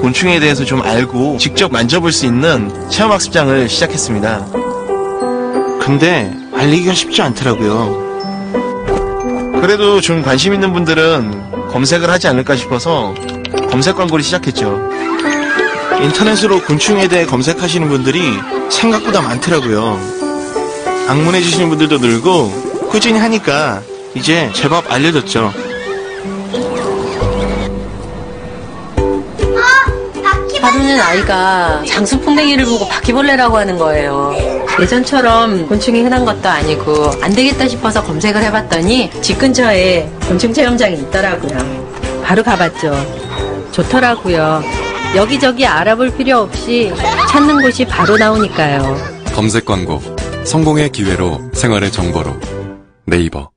곤충에 대해서 좀 알고 직접 만져볼 수 있는 체험학습장을 시작했습니다. 근데 알리기가 쉽지 않더라고요. 그래도 좀 관심 있는 분들은 검색을 하지 않을까 싶어서 검색 광고를 시작했죠. 인터넷으로 곤충에 대해 검색하시는 분들이 생각보다 많더라고요. 방문해 주시는 분들도 늘고 꾸준히 하니까 이제 제법 알려졌죠. 하루는 아이가 장수풍뎅이를 보고 바퀴벌레라고 하는 거예요. 예전처럼 곤충이 흔한 것도 아니고 안 되겠다 싶어서 검색을 해봤더니 집 근처에 곤충 체험장이 있더라고요. 바로 가봤죠. 좋더라고요. 여기저기 알아볼 필요 없이 찾는 곳이 바로 나오니까요. 검색 광고. 성공의 기회로 생활의 정보로. 네이버.